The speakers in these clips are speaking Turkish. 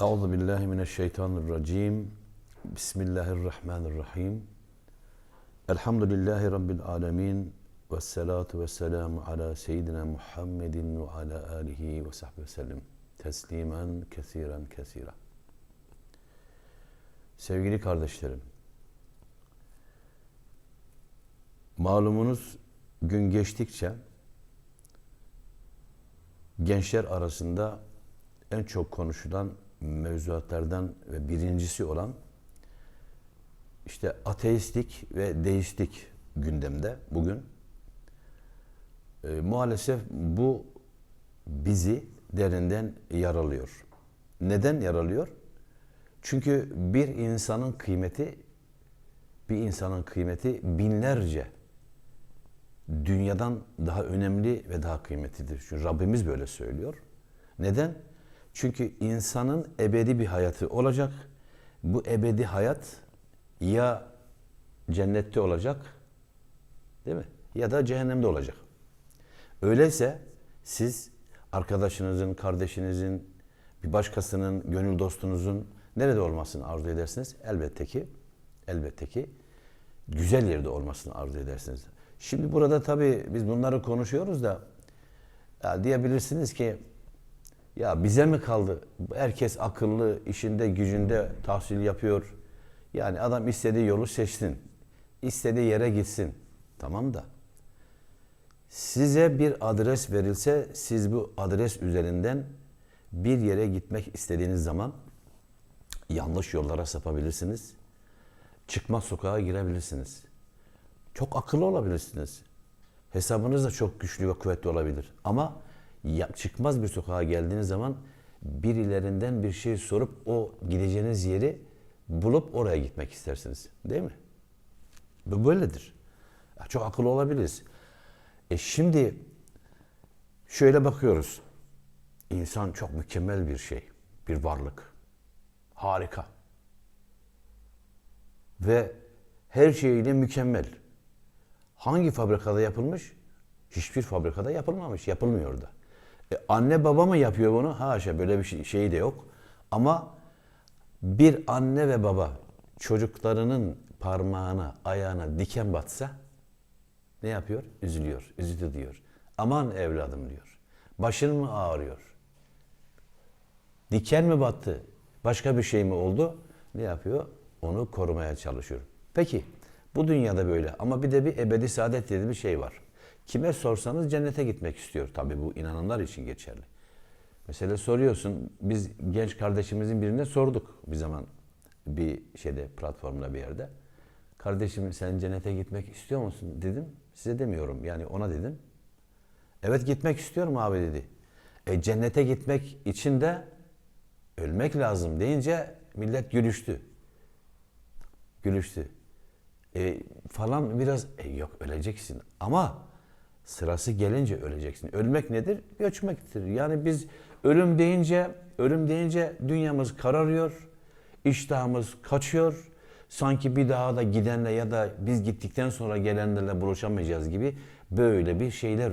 Euzu billahi mineşşeytanirracim. Bismillahirrahmanirrahim. Elhamdülillahi rabbil alamin. Ves salatu vesselamu ala seyyidina Muhammedin ve ala alihi ve sahbihi ve sellem. Teslimen kesiren kesira. Sevgili kardeşlerim, malumunuz gün geçtikçe gençler arasında en çok konuşulan mevzuatlardan ve birincisi olan işte ateistik ve deistik gündemde bugün. E, maalesef bu bizi derinden yaralıyor. Neden yaralıyor? Çünkü bir insanın kıymeti bir insanın kıymeti binlerce dünyadan daha önemli ve daha kıymetlidir. Çünkü Rabbimiz böyle söylüyor. Neden? Çünkü insanın ebedi bir hayatı olacak. Bu ebedi hayat ya cennette olacak değil mi? Ya da cehennemde olacak. Öyleyse siz arkadaşınızın, kardeşinizin, bir başkasının, gönül dostunuzun nerede olmasını arzu edersiniz? Elbette ki, elbette ki güzel yerde olmasını arzu edersiniz. Şimdi burada tabii biz bunları konuşuyoruz da ya diyebilirsiniz ki ya bize mi kaldı? Herkes akıllı, işinde, gücünde tahsil yapıyor. Yani adam istediği yolu seçsin. istediği yere gitsin. Tamam da size bir adres verilse siz bu adres üzerinden bir yere gitmek istediğiniz zaman yanlış yollara sapabilirsiniz. Çıkmaz sokağa girebilirsiniz. Çok akıllı olabilirsiniz. Hesabınız da çok güçlü ve kuvvetli olabilir. Ama ya, çıkmaz bir sokağa geldiğiniz zaman birilerinden bir şey sorup o gideceğiniz yeri bulup oraya gitmek istersiniz. Değil mi? Bu böyledir. Çok akıllı olabiliriz. E şimdi şöyle bakıyoruz. İnsan çok mükemmel bir şey. Bir varlık. Harika. Ve her şeyiyle mükemmel. Hangi fabrikada yapılmış? Hiçbir fabrikada yapılmamış. Yapılmıyor da. E, anne baba mı yapıyor bunu? Haşa böyle bir şey, şey de yok. Ama bir anne ve baba çocuklarının parmağına, ayağına diken batsa ne yapıyor? Üzülüyor, üzüldü diyor. Aman evladım diyor. Başın mı ağrıyor? Diken mi battı? Başka bir şey mi oldu? Ne yapıyor? Onu korumaya çalışıyor. Peki bu dünyada böyle ama bir de bir ebedi saadet dediği bir şey var. Kime sorsanız cennete gitmek istiyor. Tabi bu inananlar için geçerli. Mesela soruyorsun, biz genç kardeşimizin birine sorduk bir zaman bir şeyde platformda bir yerde. Kardeşim sen cennete gitmek istiyor musun dedim. Size demiyorum yani ona dedim. Evet gitmek istiyorum abi dedi. E cennete gitmek için de ölmek lazım deyince millet gülüştü. Gülüştü. E, falan biraz e, yok öleceksin ama sırası gelince öleceksin. Ölmek nedir? Göçmektir. Yani biz ölüm deyince ölüm deyince dünyamız kararıyor. iştahımız kaçıyor. Sanki bir daha da gidenle ya da biz gittikten sonra gelenlerle buluşamayacağız gibi böyle bir şeyler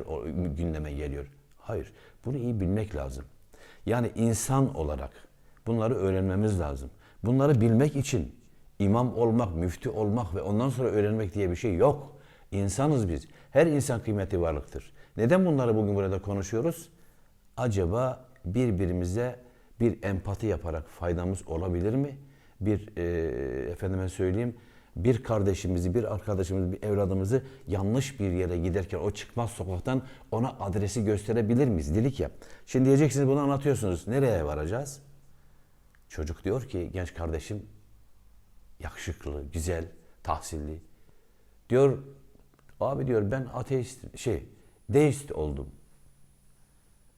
gündeme geliyor. Hayır. Bunu iyi bilmek lazım. Yani insan olarak bunları öğrenmemiz lazım. Bunları bilmek için imam olmak, müftü olmak ve ondan sonra öğrenmek diye bir şey yok. İnsanız biz. Her insan kıymetli varlıktır. Neden bunları bugün burada konuşuyoruz? Acaba birbirimize bir empati yaparak faydamız olabilir mi? Bir e, efendime söyleyeyim bir kardeşimizi, bir arkadaşımızı, bir evladımızı yanlış bir yere giderken o çıkmaz sokaktan ona adresi gösterebilir miyiz? Dedik ya. Şimdi diyeceksiniz bunu anlatıyorsunuz. Nereye varacağız? Çocuk diyor ki genç kardeşim yakışıklı, güzel, tahsilli. Diyor abi diyor ben ateist şey deist oldum.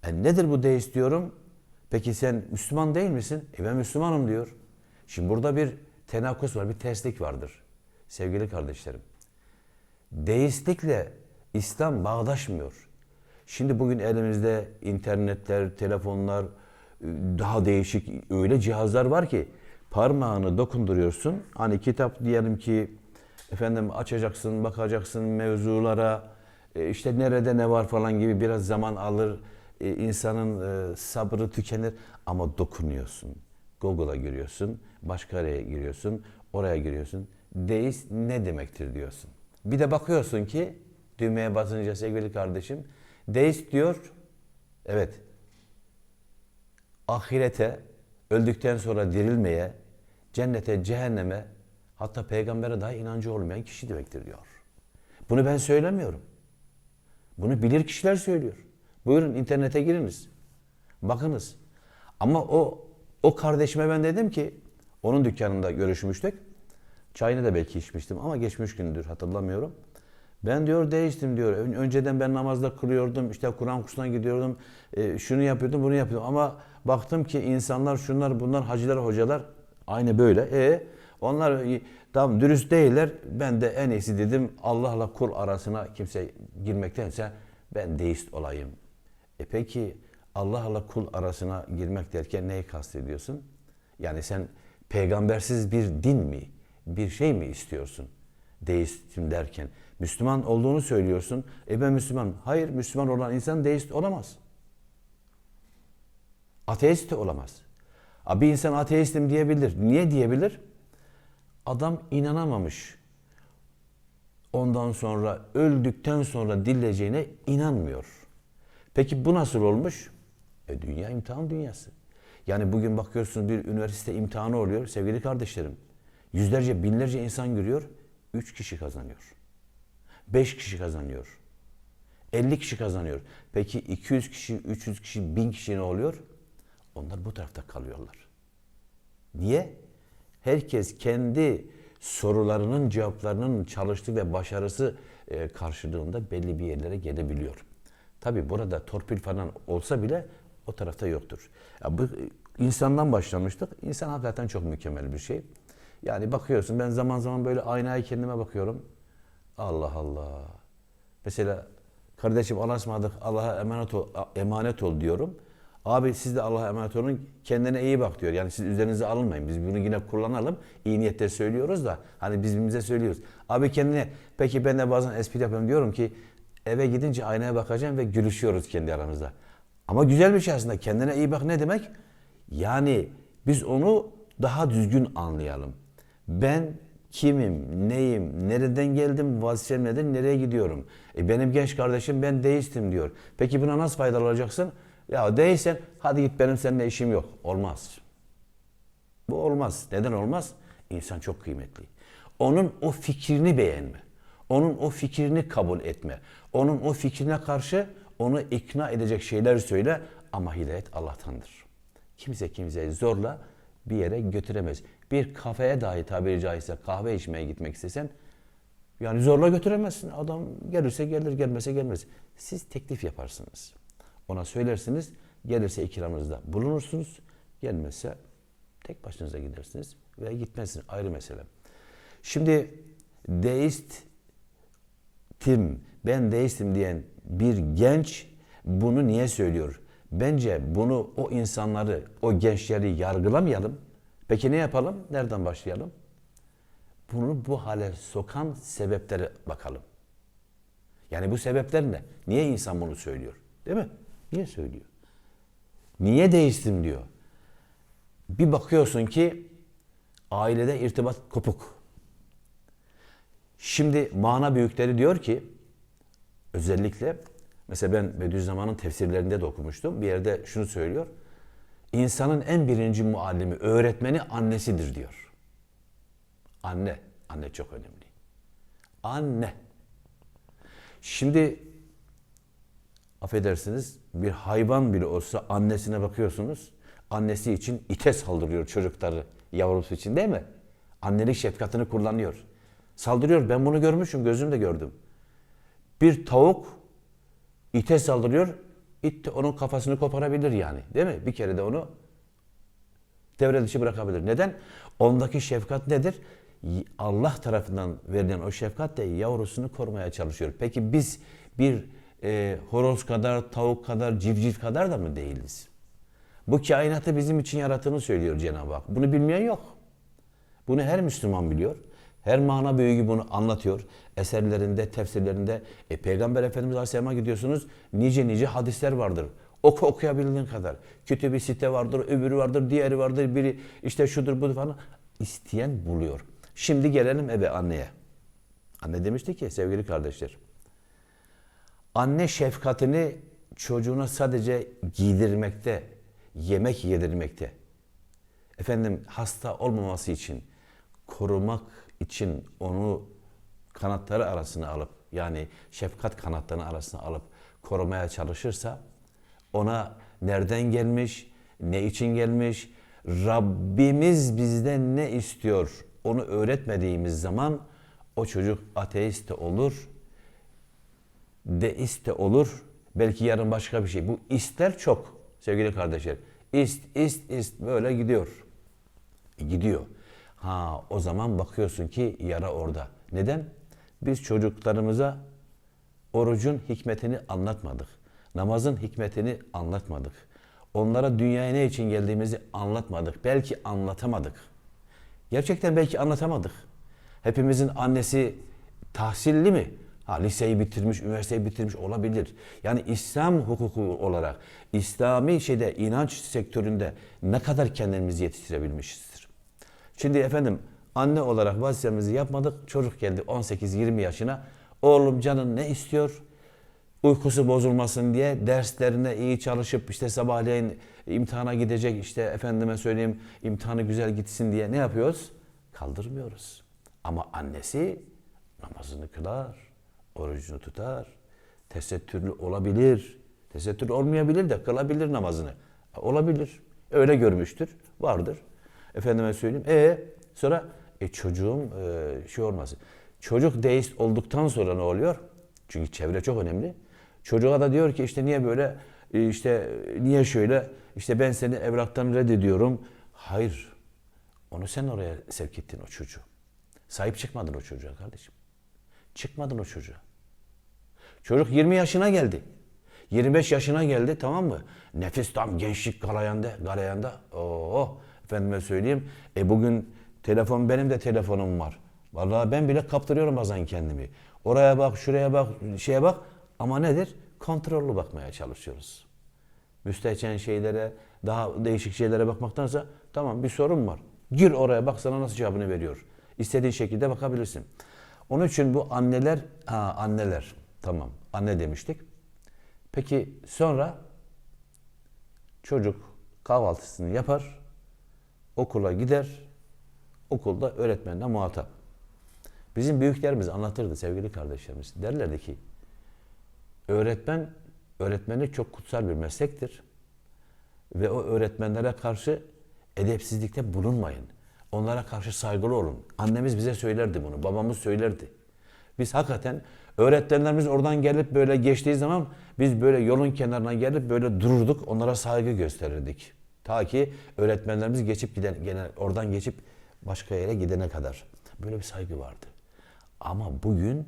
E nedir bu deist diyorum? Peki sen Müslüman değil misin? E ben Müslümanım diyor. Şimdi burada bir tenakus var, bir terslik vardır. Sevgili kardeşlerim. Deistlikle İslam bağdaşmıyor. Şimdi bugün elimizde internetler, telefonlar, daha değişik öyle cihazlar var ki parmağını dokunduruyorsun. Hani kitap diyelim ki efendim açacaksın, bakacaksın mevzulara, e, işte nerede ne var falan gibi biraz zaman alır. E, insanın e, sabrı tükenir ama dokunuyorsun. Google'a giriyorsun, başka araya giriyorsun, oraya giriyorsun. Deist ne demektir diyorsun. Bir de bakıyorsun ki düğmeye basınca sevgili kardeşim deist diyor. Evet. Ahirete, öldükten sonra dirilmeye, cennete, cehenneme, hatta peygambere dahi inancı olmayan kişi demektir diyor. Bunu ben söylemiyorum. Bunu bilir kişiler söylüyor. Buyurun internete giriniz. Bakınız. Ama o o kardeşime ben dedim ki onun dükkanında görüşmüştük. Çayını da belki içmiştim ama geçmiş gündür hatırlamıyorum. Ben diyor değiştim diyor. Ön- Önceden ben namazda kılıyordum, işte Kur'an kursuna gidiyordum, e, şunu yapıyordum, bunu yapıyordum. Ama baktım ki insanlar, şunlar, bunlar, hacılar, hocalar aynı böyle. E onlar tam dürüst değiller. Ben de en iyisi dedim Allah'la kul arasına kimse girmektense ben deist olayım. E peki Allah'la kul arasına girmek derken neyi kastediyorsun? Yani sen peygambersiz bir din mi, bir şey mi istiyorsun? Deistim derken. Müslüman olduğunu söylüyorsun. E ben Müslüman. Hayır, Müslüman olan insan deist olamaz. Ateist de olamaz. Bir insan ateistim diyebilir. Niye diyebilir? Adam inanamamış. Ondan sonra öldükten sonra dirileceğine inanmıyor. Peki bu nasıl olmuş? E dünya imtihan dünyası. Yani bugün bakıyorsunuz bir üniversite imtihanı oluyor sevgili kardeşlerim. Yüzlerce, binlerce insan giriyor. Üç kişi kazanıyor. Beş kişi kazanıyor. 50 kişi kazanıyor. Peki 200 kişi, 300 kişi, 1000 kişi ne oluyor? Onlar bu tarafta kalıyorlar. Niye? Herkes kendi sorularının cevaplarının çalıştığı ve başarısı e, karşılığında belli bir yerlere gelebiliyor. Tabi burada torpil falan olsa bile o tarafta yoktur. Ya bu e, insandan başlamıştık. İnsan hakikaten çok mükemmel bir şey. Yani bakıyorsun ben zaman zaman böyle aynaya kendime bakıyorum. Allah Allah. Mesela kardeşim Allah'a ısmarladık Allah'a emanet ol, emanet ol diyorum. Abi siz de Allah'a emanet olun. Kendine iyi bak diyor. Yani siz üzerinize alınmayın. Biz bunu yine kullanalım. İyi niyetle söylüyoruz da hani biz birbirimize söylüyoruz. Abi kendine peki ben de bazen espri yapıyorum diyorum ki eve gidince aynaya bakacağım ve gülüşüyoruz kendi aramızda. Ama güzel bir şey aslında. Kendine iyi bak ne demek? Yani biz onu daha düzgün anlayalım. Ben kimim, neyim, nereden geldim, vazifem nedir, nereye gidiyorum? E benim genç kardeşim ben deistim diyor. Peki buna nasıl faydalı olacaksın? Ya değilsen hadi git benim seninle işim yok. Olmaz. Bu olmaz. Neden olmaz? İnsan çok kıymetli. Onun o fikrini beğenme. Onun o fikrini kabul etme. Onun o fikrine karşı onu ikna edecek şeyler söyle ama hidayet Allah'tandır. Kimse kimseyi zorla bir yere götüremez. Bir kafeye dahi tabiri caizse kahve içmeye gitmek istesen yani zorla götüremezsin. Adam gelirse gelir, gelmese gelmez. Siz teklif yaparsınız. Ona söylersiniz. Gelirse ikramınızda bulunursunuz. Gelmezse tek başınıza gidersiniz veya gitmezsiniz. Ayrı mesele. Şimdi deist tim, ben deistim diyen bir genç bunu niye söylüyor? Bence bunu o insanları, o gençleri yargılamayalım. Peki ne yapalım? Nereden başlayalım? Bunu bu hale sokan sebeplere bakalım. Yani bu sebepler ne? Niye insan bunu söylüyor? Değil mi? Niye söylüyor? Niye değiştim diyor. Bir bakıyorsun ki ailede irtibat kopuk. Şimdi mana büyükleri diyor ki özellikle mesela ben Bediüzzaman'ın tefsirlerinde de okumuştum. Bir yerde şunu söylüyor. İnsanın en birinci muallimi, öğretmeni annesidir diyor. Anne. Anne çok önemli. Anne. Şimdi affedersiniz bir hayvan bile olsa annesine bakıyorsunuz. Annesi için ite saldırıyor çocukları yavrusu için değil mi? Annelik şefkatini kullanıyor. Saldırıyor. Ben bunu görmüşüm. Gözümle gördüm. Bir tavuk ite saldırıyor. İt de onun kafasını koparabilir yani. Değil mi? Bir kere de onu devre dışı bırakabilir. Neden? Ondaki şefkat nedir? Allah tarafından verilen o şefkat de yavrusunu korumaya çalışıyor. Peki biz bir e, horoz kadar, tavuk kadar, civciv kadar da mı değiliz? Bu kainatı bizim için yarattığını söylüyor Cenab-ı Hak. Bunu bilmeyen yok. Bunu her Müslüman biliyor. Her mana büyüğü bunu anlatıyor. Eserlerinde, tefsirlerinde. E, Peygamber Efendimiz Aleyhisselam'a gidiyorsunuz. Nice nice hadisler vardır. Oku okuyabildiğin kadar. Kötü bir site vardır, öbürü vardır, diğeri vardır, biri işte şudur budur falan. İsteyen buluyor. Şimdi gelelim ebe anneye. Anne demişti ki sevgili kardeşler. Anne şefkatini çocuğuna sadece giydirmekte, yemek yedirmekte. Efendim hasta olmaması için, korumak için onu kanatları arasına alıp yani şefkat kanatlarının arasına alıp korumaya çalışırsa ona nereden gelmiş, ne için gelmiş, Rabbimiz bizden ne istiyor onu öğretmediğimiz zaman o çocuk ateist de olur, deist de olur, belki yarın başka bir şey. Bu istler çok sevgili kardeşler. İst, ist, ist böyle gidiyor. Gidiyor. Ha o zaman bakıyorsun ki yara orada. Neden? Biz çocuklarımıza orucun hikmetini anlatmadık. Namazın hikmetini anlatmadık. Onlara dünyaya ne için geldiğimizi anlatmadık. Belki anlatamadık. Gerçekten belki anlatamadık. Hepimizin annesi tahsilli mi? Ha, liseyi bitirmiş, üniversiteyi bitirmiş olabilir. Yani İslam hukuku olarak, İslami şeyde, inanç sektöründe ne kadar kendimizi yetiştirebilmişizdir. Şimdi efendim anne olarak vazifemizi yapmadık. Çocuk geldi 18-20 yaşına. Oğlum canın ne istiyor? Uykusu bozulmasın diye derslerine iyi çalışıp işte sabahleyin imtihana gidecek işte efendime söyleyeyim imtihanı güzel gitsin diye ne yapıyoruz? Kaldırmıyoruz. Ama annesi namazını kılar, orucunu tutar, tesettürlü olabilir. Tesettürlü olmayabilir de kılabilir namazını. Olabilir. Öyle görmüştür. Vardır. Efendime söyleyeyim. E sonra e, çocuğum e, şey olmasın. Çocuk deist olduktan sonra ne oluyor? Çünkü çevre çok önemli. Çocuğa da diyor ki işte niye böyle e, işte niye şöyle işte ben seni evraktan reddediyorum. Hayır. Onu sen oraya sevk ettin o çocuğu. Sahip çıkmadın o çocuğa kardeşim. Çıkmadın o çocuğa. Çocuk 20 yaşına geldi. 25 yaşına geldi tamam mı? Nefis tam gençlik garayanda, garayanda. Oo, efendime söyleyeyim. E bugün telefon benim de telefonum var. Vallahi ben bile kaptırıyorum bazen kendimi. Oraya bak, şuraya bak, şeye bak. Ama nedir? Kontrollü bakmaya çalışıyoruz. Müstehcen şeylere, daha değişik şeylere bakmaktansa tamam bir sorun var. Gir oraya bak sana nasıl cevabını veriyor. İstediğin şekilde bakabilirsin. Onun için bu anneler, ha anneler tamam anne demiştik. Peki sonra çocuk kahvaltısını yapar, okula gider, okulda öğretmenle muhatap. Bizim büyüklerimiz anlatırdı sevgili kardeşlerimiz. Derlerdi ki öğretmen, öğretmenlik çok kutsal bir meslektir. Ve o öğretmenlere karşı edepsizlikte bulunmayın. Onlara karşı saygılı olun. Annemiz bize söylerdi bunu, babamız söylerdi. Biz hakikaten öğretmenlerimiz oradan gelip böyle geçtiği zaman biz böyle yolun kenarına gelip böyle dururduk, onlara saygı gösterirdik. Ta ki öğretmenlerimiz geçip giden, gene oradan geçip başka yere gidene kadar. Böyle bir saygı vardı. Ama bugün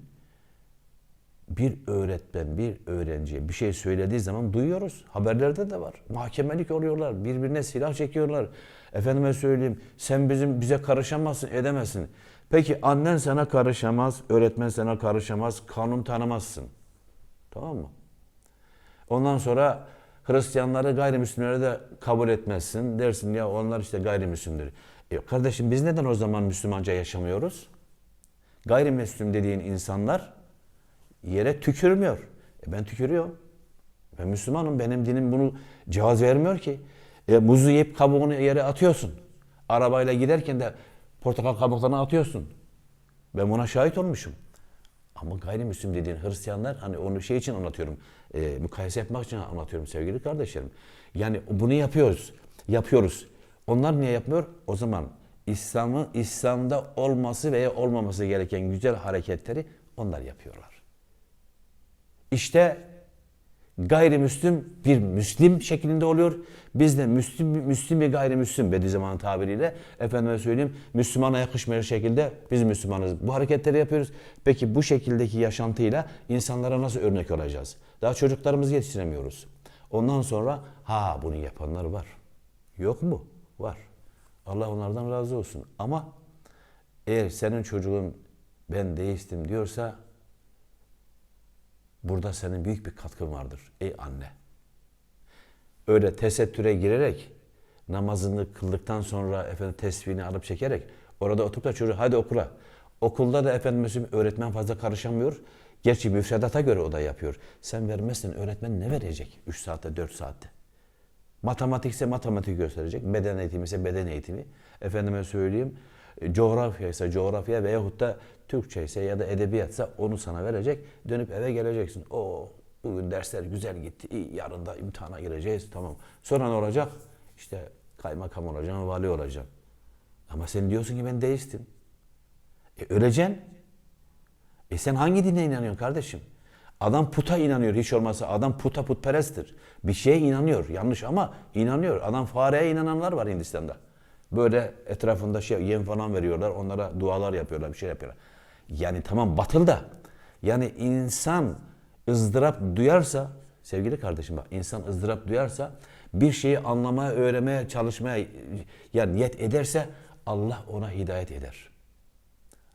bir öğretmen bir öğrenciye bir şey söylediği zaman duyuyoruz. Haberlerde de var. Mahkemelik oluyorlar. Birbirine silah çekiyorlar. Efendime söyleyeyim sen bizim bize karışamazsın, edemezsin. Peki annen sana karışamaz, öğretmen sana karışamaz, kanun tanımazsın. Tamam mı? Ondan sonra Hristiyanları gayrimüslimleri de kabul etmezsin. Dersin ya onlar işte gayrimüslimdir. E kardeşim biz neden o zaman Müslümanca yaşamıyoruz? Gayrimüslim dediğin insanlar yere tükürmüyor. E ben tükürüyorum. Ben Müslümanım. Benim dinim bunu cevaz vermiyor ki. E, muzu yiyip kabuğunu yere atıyorsun. Arabayla giderken de portakal kabuklarını atıyorsun. Ben buna şahit olmuşum. Ama gayrimüslim dediğin Hristiyanlar hani onu şey için anlatıyorum. E, mukayese yapmak için anlatıyorum sevgili kardeşlerim. Yani bunu yapıyoruz. Yapıyoruz. Onlar niye yapmıyor? O zaman İslam'ı İslam'da olması veya olmaması gereken güzel hareketleri onlar yapıyorlar. İşte gayrimüslim bir Müslim şeklinde oluyor. Biz de Müslim, Müslim bir gayrimüslim Bediüzzaman'ın tabiriyle efendime söyleyeyim Müslümana yakışmayan şekilde biz Müslümanız. Bu hareketleri yapıyoruz. Peki bu şekildeki yaşantıyla insanlara nasıl örnek olacağız? Daha çocuklarımızı yetiştiremiyoruz. Ondan sonra ha bunu yapanlar var. Yok mu? Var. Allah onlardan razı olsun. Ama eğer senin çocuğun ben deistim diyorsa Burada senin büyük bir katkın vardır ey anne. öyle tesettüre girerek namazını kıldıktan sonra efendim tesbihini alıp çekerek orada oturup da çocuğu hadi okula. Okulda da efendim öğretmen fazla karışamıyor. Gerçi müfredata göre o da yapıyor. Sen vermezsen öğretmen ne verecek? 3 saatte 4 saatte. Matematikse matematik gösterecek. Beden eğitimi ise beden eğitimi. Efendime söyleyeyim coğrafya ise coğrafya veyahut da Türkçe ise ya da edebiyatsa onu sana verecek. Dönüp eve geleceksin. O bugün dersler güzel gitti. İyi yarın da imtihana gireceğiz. Tamam. Sonra ne olacak? İşte kaymakam olacağım, vali olacağım. Ama sen diyorsun ki ben deistim. E öleceksin. E sen hangi dine inanıyorsun kardeşim? Adam puta inanıyor hiç olmazsa. Adam puta putperesttir. Bir şeye inanıyor. Yanlış ama inanıyor. Adam fareye inananlar var Hindistan'da. Böyle etrafında şey yem falan veriyorlar. Onlara dualar yapıyorlar. Bir şey yapıyorlar. Yani tamam batıl da. Yani insan ızdırap duyarsa sevgili kardeşim bak insan ızdırap duyarsa bir şeyi anlamaya, öğrenmeye, çalışmaya yani niyet ederse Allah ona hidayet eder.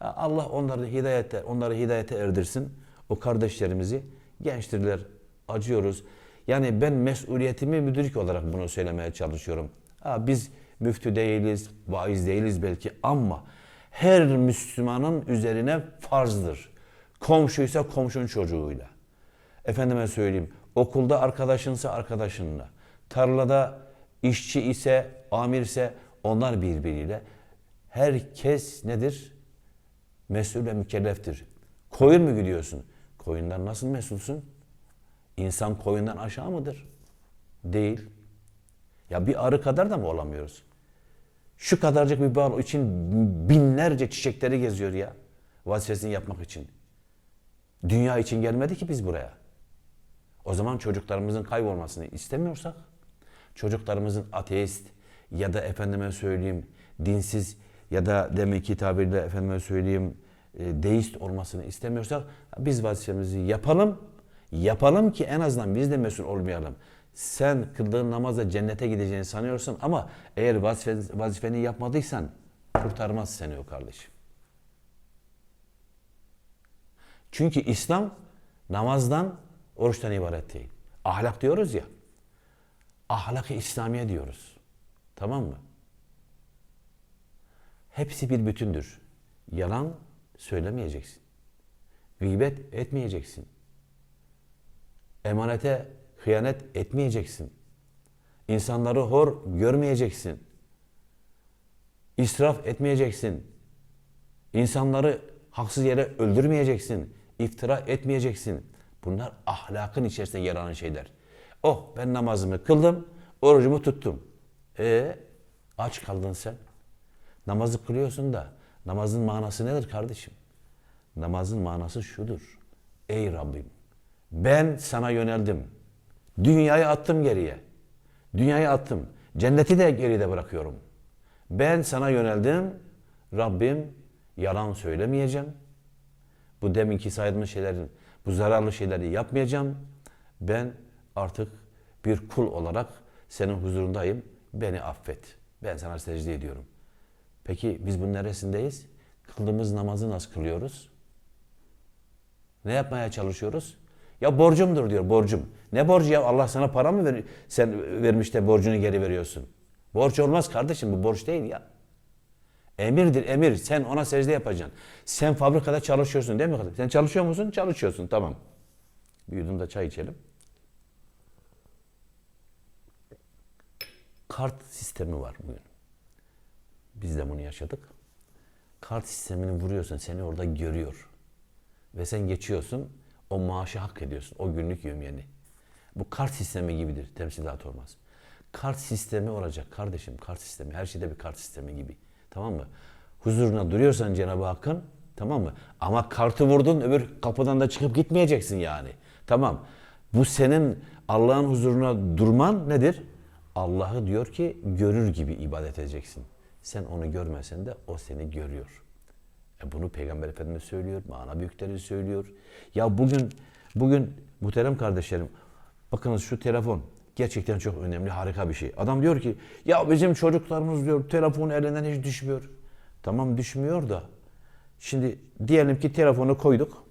Allah onları hidayete, onları hidayete erdirsin. O kardeşlerimizi gençtirler, acıyoruz. Yani ben mesuliyetimi müdrik olarak bunu söylemeye çalışıyorum. Ha, biz müftü değiliz, vaiz değiliz belki ama her Müslümanın üzerine farzdır. Komşuysa komşun çocuğuyla. Efendime söyleyeyim, okulda arkadaşınsa arkadaşınla. Tarlada işçi ise, amir ise onlar birbiriyle. Herkes nedir? Mesul ve mükelleftir. Koyun mu gidiyorsun? Koyundan nasıl mesulsün? İnsan koyundan aşağı mıdır? Değil. Ya bir arı kadar da mı olamıyoruz? Şu kadarcık bir bal için binlerce çiçekleri geziyor ya. Vazifesini yapmak için. Dünya için gelmedi ki biz buraya. O zaman çocuklarımızın kaybolmasını istemiyorsak, çocuklarımızın ateist ya da efendime söyleyeyim dinsiz ya da demek ki tabirle efendime söyleyeyim e, deist olmasını istemiyorsak biz vazifemizi yapalım. Yapalım ki en azından biz de mesul olmayalım. Sen kıldığın namazla cennete gideceğini sanıyorsun ama eğer vazife, vazifeni yapmadıysan kurtarmaz seni o kardeşim. Çünkü İslam namazdan, oruçtan ibaret değil. Ahlak diyoruz ya. Ahlak-ı İslamiye diyoruz. Tamam mı? Hepsi bir bütündür. Yalan söylemeyeceksin. Gıybet etmeyeceksin. Emanete hıyanet etmeyeceksin. İnsanları hor görmeyeceksin. İsraf etmeyeceksin. İnsanları haksız yere öldürmeyeceksin. İftira etmeyeceksin. Bunlar ahlakın içerisinde yer alan şeyler. Oh ben namazımı kıldım, orucumu tuttum. E aç kaldın sen. Namazı kılıyorsun da namazın manası nedir kardeşim? Namazın manası şudur. Ey Rabbim ben sana yöneldim. Dünyayı attım geriye. Dünyayı attım. Cenneti de geride bırakıyorum. Ben sana yöneldim. Rabbim yalan söylemeyeceğim. Bu deminki saydığımız şeylerin, bu zararlı şeyleri yapmayacağım. Ben artık bir kul olarak senin huzurundayım. Beni affet. Ben sana secde ediyorum. Peki biz bunun neresindeyiz? Kıldığımız namazı nasıl kılıyoruz? Ne yapmaya çalışıyoruz? Ya borcumdur diyor borcum. Ne borcu ya Allah sana para mı ver, sen vermiş de borcunu geri veriyorsun? Borç olmaz kardeşim bu borç değil ya. Emirdir emir. Sen ona secde yapacaksın. Sen fabrikada çalışıyorsun değil mi? Sen çalışıyor musun? Çalışıyorsun tamam. Bir yudum da çay içelim. Kart sistemi var bugün. Biz de bunu yaşadık. Kart sistemini vuruyorsun seni orada görüyor. Ve sen geçiyorsun o maaşı hak ediyorsun. O günlük yömyeni. Bu kart sistemi gibidir. Temsilat olmaz. Kart sistemi olacak kardeşim. Kart sistemi. Her şeyde bir kart sistemi gibi. Tamam mı? Huzuruna duruyorsan Cenab-ı Hakk'ın tamam mı? Ama kartı vurdun öbür kapıdan da çıkıp gitmeyeceksin yani. Tamam. Bu senin Allah'ın huzuruna durman nedir? Allah'ı diyor ki görür gibi ibadet edeceksin. Sen onu görmesen de o seni görüyor. E bunu Peygamber Efendimiz söylüyor, mana büyükleri söylüyor. Ya bugün bugün muhterem kardeşlerim bakınız şu telefon gerçekten çok önemli, harika bir şey. Adam diyor ki ya bizim çocuklarımız diyor telefon elinden hiç düşmüyor. Tamam düşmüyor da şimdi diyelim ki telefonu koyduk.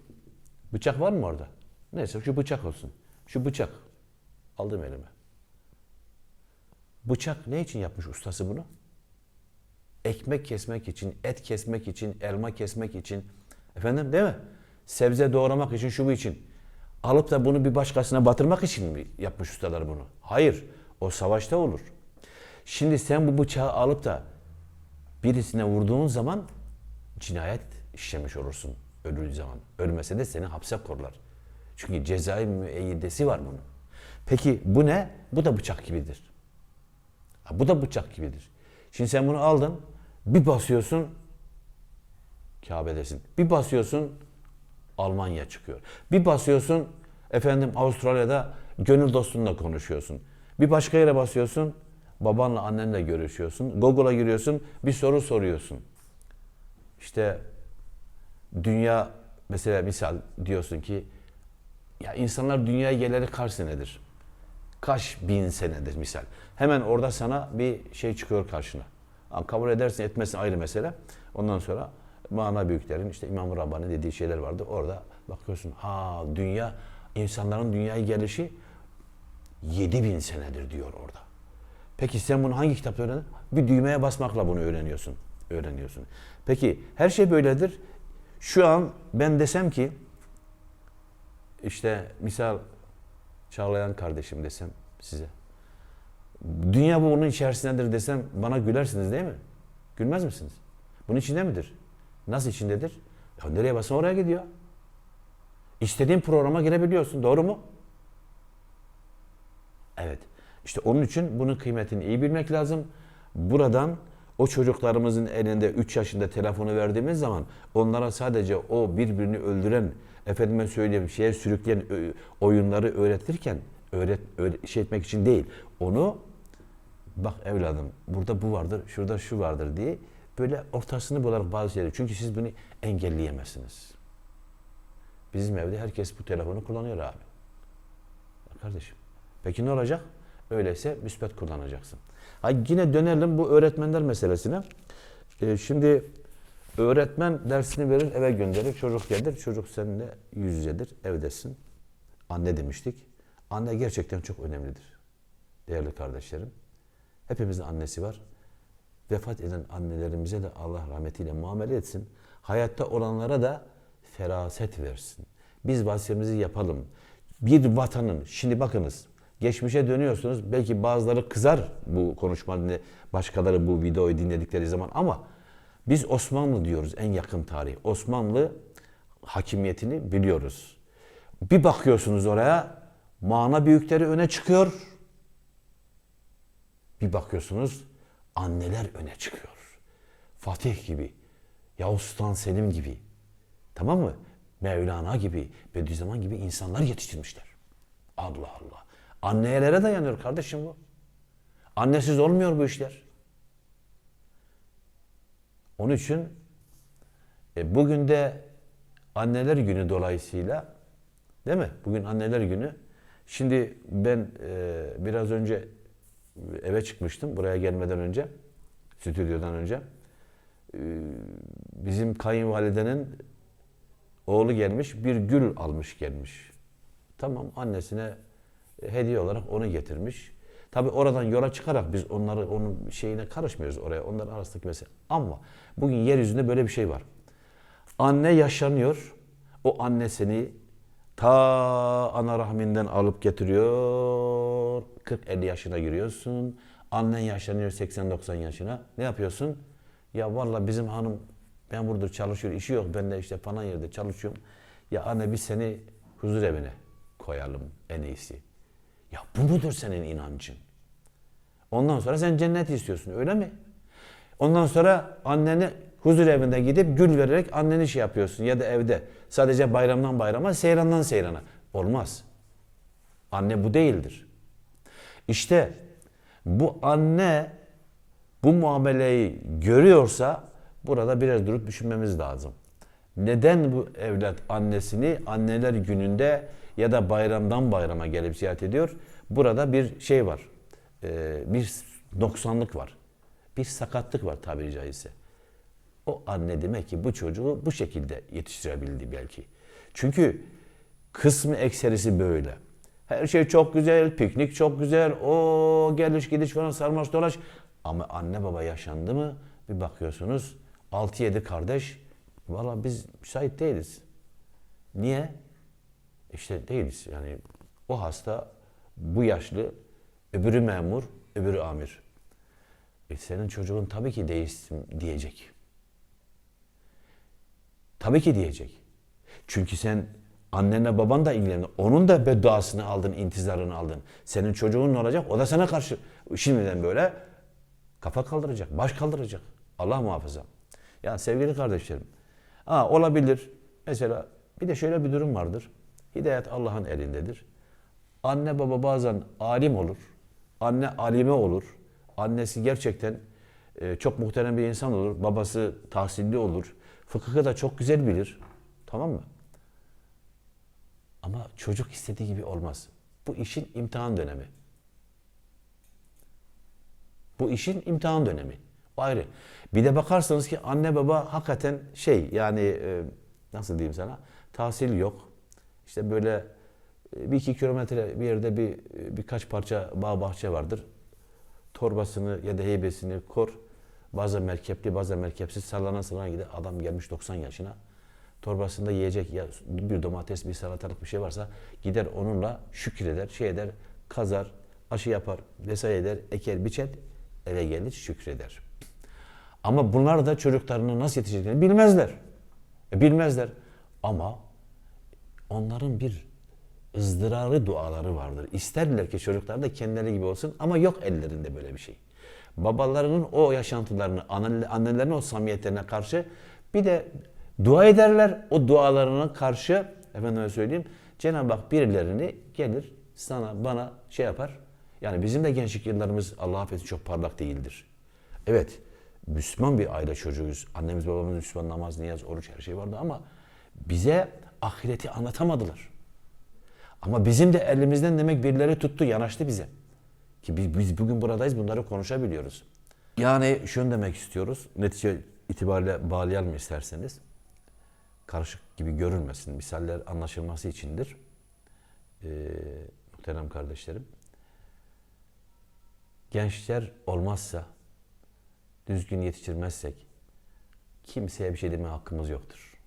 Bıçak var mı orada? Neyse şu bıçak olsun. Şu bıçak. Aldım elime. Bıçak ne için yapmış ustası bunu? Ekmek kesmek için, et kesmek için, elma kesmek için. Efendim değil mi? Sebze doğramak için, şu için. Alıp da bunu bir başkasına batırmak için mi yapmış ustalar bunu? Hayır. O savaşta olur. Şimdi sen bu bıçağı alıp da birisine vurduğun zaman cinayet işlemiş olursun öldüğü zaman. Ölmese de seni hapse korlar. Çünkü cezai müeyyidesi var bunun. Peki bu ne? Bu da bıçak gibidir. Bu da bıçak gibidir. Şimdi sen bunu aldın, bir basıyorsun Kabe'desin. Bir basıyorsun Almanya çıkıyor. Bir basıyorsun efendim Avustralya'da gönül dostunla konuşuyorsun. Bir başka yere basıyorsun babanla annenle görüşüyorsun. Google'a giriyorsun bir soru soruyorsun. İşte dünya mesela misal diyorsun ki ya insanlar dünyaya geleli kaç senedir? Kaç bin senedir misal. Hemen orada sana bir şey çıkıyor karşına. Kabul edersin etmezsin ayrı mesele. Ondan sonra mana büyüklerin işte İmam Rabbani dediği şeyler vardı. Orada bakıyorsun ha dünya insanların dünyaya gelişi 7000 senedir diyor orada. Peki sen bunu hangi kitapta öğrendin? Bir düğmeye basmakla bunu öğreniyorsun. Öğreniyorsun. Peki her şey böyledir. Şu an ben desem ki işte misal Çağlayan kardeşim desem size. Dünya bu bunun içerisindedir desem bana gülersiniz değil mi? Gülmez misiniz? Bunun içinde midir? Nasıl içindedir? Ya nereye basın oraya gidiyor. İstediğin programa girebiliyorsun. Doğru mu? Evet. İşte onun için bunun kıymetini iyi bilmek lazım. Buradan o çocuklarımızın elinde 3 yaşında telefonu verdiğimiz zaman onlara sadece o birbirini öldüren, efendime söyleyeyim şeye sürükleyen oyunları öğretirken öğret, öğret şey etmek için değil. Onu bak evladım burada bu vardır, şurada şu vardır diye böyle ortasını bularak bazı şeyleri. Çünkü siz bunu engelleyemezsiniz. Bizim evde herkes bu telefonu kullanıyor abi. Kardeşim. Peki ne olacak? Öyleyse müspet kullanacaksın. Ha yine dönelim bu öğretmenler meselesine. Ee, şimdi öğretmen dersini verir eve gönderir. Çocuk gelir. Çocuk seninle yüz yüzedir. Evdesin. Anne demiştik. Anne gerçekten çok önemlidir. Değerli kardeşlerim. Hepimizin annesi var. Vefat eden annelerimize de Allah rahmetiyle muamele etsin. Hayatta olanlara da feraset versin. Biz vasiyetimizi yapalım. Bir vatanın, şimdi bakınız, geçmişe dönüyorsunuz. Belki bazıları kızar bu konuşmanı, başkaları bu videoyu dinledikleri zaman ama biz Osmanlı diyoruz en yakın tarih. Osmanlı hakimiyetini biliyoruz. Bir bakıyorsunuz oraya, mana büyükleri öne çıkıyor. Bir bakıyorsunuz anneler öne çıkıyor. Fatih gibi, Yavuz Sultan Selim gibi, tamam mı? Mevlana gibi, Bediüzzaman gibi insanlar yetiştirmişler. Allah Allah. Annelere dayanıyor kardeşim bu. Annesiz olmuyor bu işler. Onun için e, bugün de anneler günü dolayısıyla değil mi? Bugün anneler günü. Şimdi ben e, biraz önce eve çıkmıştım buraya gelmeden önce. Stüdyodan önce. E, bizim kayınvalidenin oğlu gelmiş bir gül almış gelmiş. Tamam annesine hediye olarak onu getirmiş. Tabi oradan yola çıkarak biz onları onun şeyine karışmıyoruz oraya. Onların arasındaki mesele. Ama bugün yeryüzünde böyle bir şey var. Anne yaşanıyor. O anne seni ta ana rahminden alıp getiriyor. 40-50 yaşına giriyorsun. Annen yaşlanıyor 80-90 yaşına. Ne yapıyorsun? Ya vallahi bizim hanım ben burada çalışıyor, işi yok. Ben de işte falan yerde çalışıyorum. Ya anne biz seni huzur evine koyalım en iyisi. Ya bu mudur senin inancın? Ondan sonra sen cennet istiyorsun öyle mi? Ondan sonra anneni huzur evinde gidip gül vererek anneni şey yapıyorsun ya da evde. Sadece bayramdan bayrama, seyrandan seyrana. Olmaz. Anne bu değildir. İşte bu anne bu muameleyi görüyorsa burada biraz durup düşünmemiz lazım. Neden bu evlat annesini anneler gününde ya da bayramdan bayrama gelip ziyaret ediyor? Burada bir şey var. Ee, bir noksanlık var. Bir sakatlık var tabiri caizse. O anne demek ki bu çocuğu bu şekilde yetiştirebildi belki. Çünkü kısmı ekserisi böyle. Her şey çok güzel, piknik çok güzel. O geliş gidiş falan sarmaş dolaş. Ama anne baba yaşandı mı bir bakıyorsunuz 6-7 kardeş. Valla biz müsait değiliz. Niye? İşte değiliz. Yani o hasta, bu yaşlı, öbürü memur, öbürü amir. E senin çocuğun tabii ki değişsin diyecek. Tabii ki diyecek. Çünkü sen annenle baban da ilgilendin. Onun da bedduasını aldın, intizarını aldın. Senin çocuğun ne olacak? O da sana karşı şimdiden böyle kafa kaldıracak, baş kaldıracak. Allah muhafaza. Ya sevgili kardeşlerim, ha, olabilir. Mesela bir de şöyle bir durum vardır. Hidayet Allah'ın elindedir. Anne baba bazen alim olur. Anne alime olur. Annesi gerçekten e, çok muhterem bir insan olur. Babası tahsilli olur. Fıkıhı da çok güzel bilir. Tamam mı? Ama çocuk istediği gibi olmaz. Bu işin imtihan dönemi. Bu işin imtihan dönemi. O ayrı. Bir de bakarsanız ki anne baba hakikaten şey yani e, nasıl diyeyim sana tahsil yok. İşte böyle e, bir iki kilometre bir yerde bir e, birkaç parça bağ bahçe vardır. Torbasını ya da heybesini kor. Bazen merkepli bazen merkepsiz sallana sallana gider. Adam gelmiş 90 yaşına. Torbasında yiyecek ya bir domates bir salatalık bir şey varsa gider onunla şükreder, şey eder, kazar, aşı yapar, vesaire eder, eker, biçer, eve gelir şükreder. Ama bunlar da çocuklarını nasıl yetişeceklerini bilmezler. E, bilmezler. Ama onların bir ızdırarlı duaları vardır. İsterler ki çocuklar da kendileri gibi olsun ama yok ellerinde böyle bir şey. Babalarının o yaşantılarını, anne- annelerinin o samimiyetlerine karşı bir de dua ederler. O dualarına karşı efendime söyleyeyim Cenab-ı Hak birilerini gelir sana bana şey yapar. Yani bizim de gençlik yıllarımız Allah affetsin çok parlak değildir. Evet Müslüman bir aile çocuğuyuz. Annemiz babamız Müslüman namaz, niyaz, oruç her şey vardı ama bize ahireti anlatamadılar. Ama bizim de elimizden demek birileri tuttu, yanaştı bize. Ki biz, biz bugün buradayız, bunları konuşabiliyoruz. Yani şunu demek istiyoruz, netice itibariyle bağlayalım isterseniz. Karışık gibi görülmesin, misaller anlaşılması içindir. Ee, muhterem kardeşlerim. Gençler olmazsa, düzgün yetiştirmezsek kimseye bir şey deme hakkımız yoktur.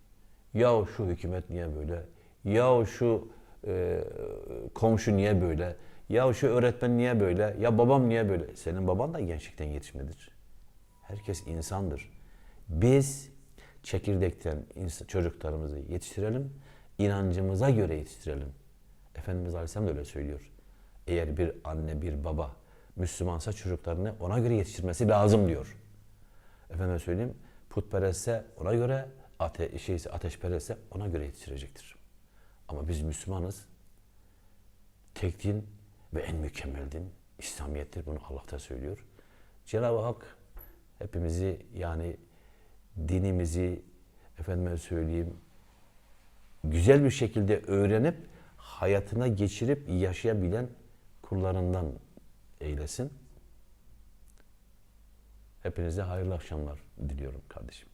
Ya şu hükümet niye böyle? Ya şu e, komşu niye böyle? Ya şu öğretmen niye böyle? Ya babam niye böyle? Senin baban da gençlikten yetişmedir. Herkes insandır. Biz çekirdekten çocuklarımızı yetiştirelim, inancımıza göre yetiştirelim. Efendimiz Aleyhisselam da öyle söylüyor. Eğer bir anne, bir baba Müslümansa çocuklarını ona göre yetiştirmesi lazım diyor. Efendime söyleyeyim, putperestse ona göre, ate şeyse ateşperestse ona göre yetiştirecektir. Ama biz Müslümanız. Tek din ve en mükemmel din İslamiyettir. Bunu Allah da söylüyor. Cenab-ı Hak hepimizi yani dinimizi efendime söyleyeyim güzel bir şekilde öğrenip hayatına geçirip yaşayabilen kullarından eylesin. Hepinize hayırlı akşamlar diliyorum kardeşim.